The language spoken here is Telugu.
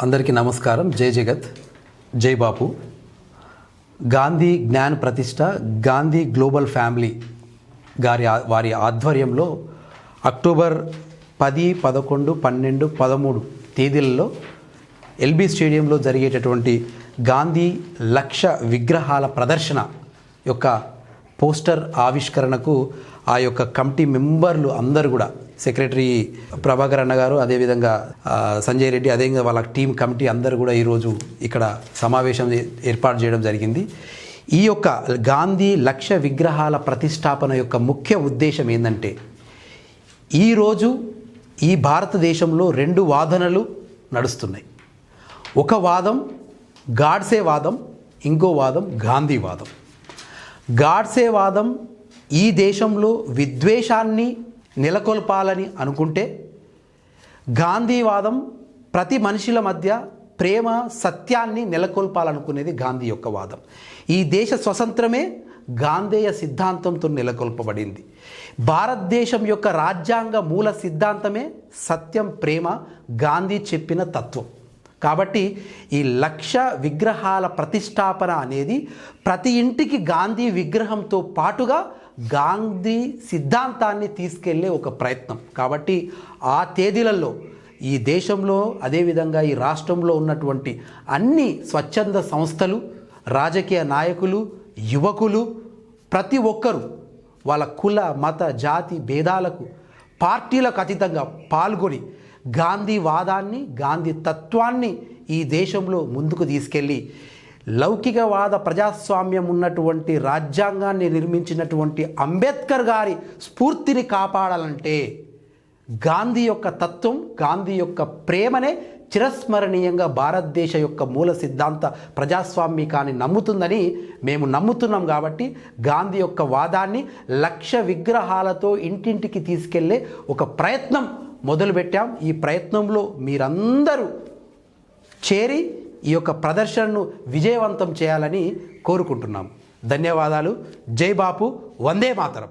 అందరికీ నమస్కారం. జై జగత్. జై బాపు. గాంధీ జ్ఞాన్ ప్రతిష్ట గాంధీ గ్లోబల్ ఫ్యామిలీ గారి వారి ఆధ్వర్యంలో అక్టోబర్ పది పదకొండు పన్నెండు పదమూడు తేదీలలో ఎల్బీ స్టేడియంలో జరిగేటటువంటి గాంధీ లక్ష విగ్రహాల ప్రదర్శన యొక్క పోస్టర్ ఆవిష్కరణకు ఆ యొక్క కమిటీ మెంబర్లు అందరూ కూడా సెక్రటరీ ప్రభాకర్ అన్న గారు అదేవిధంగా సంజయ్ రెడ్డి అదేవిధంగా వాళ్ళ టీం కమిటీ అందరూ కూడా ఈరోజు ఇక్కడ సమావేశం ఏర్పాటు చేయడం జరిగింది. ఈ యొక్క గాంధీ లక్ష విగ్రహాల ప్రతిష్టాపన యొక్క ముఖ్య ఉద్దేశం ఏంటంటే ఈరోజు ఈ భారతదేశంలో రెండు వాదనలు నడుస్తున్నాయి. ఒక వాదం గాడ్సే వాదం ఇంకో వాదం గాంధీ వాదం. గాడ్సే వాదం ఈ దేశంలో విద్వేషాన్ని నెలకొల్పాలని అనుకుంటే గాంధీవాదం ప్రతి మనుషుల మధ్య ప్రేమ సత్యాన్ని నెలకొల్పాలనుకునేది గాంధీ యొక్క వాదం. ఈ దేశ స్వతంత్రమే గాంధేయ సిద్ధాంతంతో నెలకొల్పబడింది. భారతదేశం యొక్క రాజ్యాంగ మూల సిద్ధాంతమే సత్యం ప్రేమ గాంధీ చెప్పిన తత్వం. కాబట్టి ఈ లక్ష విగ్రహాల ప్రతిష్టాపన అనేది ప్రతి ఇంటికి గాంధీ విగ్రహంతో పాటుగా గాంధీ సిద్ధాంతాన్ని తీసుకెళ్ళే ఒక ప్రయత్నం. కాబట్టి ఆ తేదీలలో ఈ దేశంలో అదేవిధంగా ఈ రాష్ట్రంలో ఉన్నటువంటి అన్ని స్వచ్ఛంద సంస్థలు రాజకీయ నాయకులు యువకులు ప్రతి ఒక్కరూ వాళ్ళ కుల మత జాతి భేదాలకు పార్టీలకు అతీతంగా పాల్గొని గాంధీ వాదాన్ని గాంధీ తత్వాన్ని ఈ దేశంలో ముందుకు తీసుకెళ్ళి లౌకికవాద ప్రజాస్వామ్యం ఉన్నటువంటి రాజ్యాంగాన్ని నిర్మించినటువంటి అంబేద్కర్ గారి స్ఫూర్తిని కాపాడాలంటే గాంధీ యొక్క తత్వం గాంధీ యొక్క ప్రేమనే చిరస్మరణీయంగా భారతదేశ యొక్క మూల సిద్ధాంత ప్రజాస్వామికాన్ని నమ్ముతుందని మేము నమ్ముతున్నాం కాబట్టి గాంధీ యొక్క వాదాన్ని లక్ష విగ్రహాలతో ఇంటింటికి తీసుకెళ్ళే ఒక ప్రయత్నం మొదలుపెట్టాం. ఈ ప్రయత్నంలో మీరందరూ చేరి ఈ యొక్క ప్రదర్శనను విజయవంతం చేయాలని కోరుకుంటున్నాం. ధన్యవాదాలు. జై బాపు. వందే మాతరం.